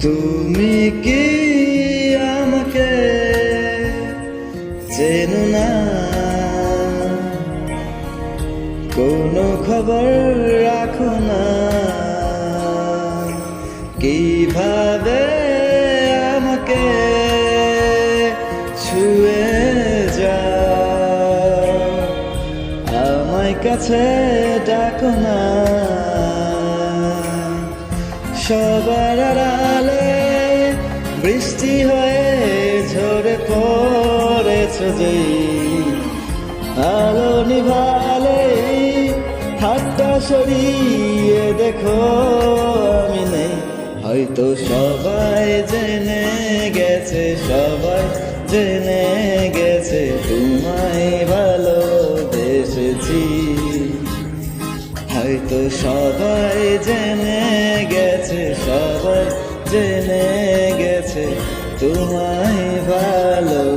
তুমি কি আমাকে চেনো না? কোনো খবর রাখো না। কীভাবে আমাকে ছুঁয়ে যা আমায় কাছে ডাকো না। সবার আড়ালে বৃষ্টি হয়ে ঝরে পড়েছ যে আলো নিভালে হাতটা সরিয়ে দেখো আমি নেই। হয়তো সবাই জেনে গেছে, সবাই জেনে গেছে, তোমায় ভালোবেসেছি। হয়তো সবাই জেনে গেছে, সবাই জেনে গেছে। তোমায় ভালোবেসেছি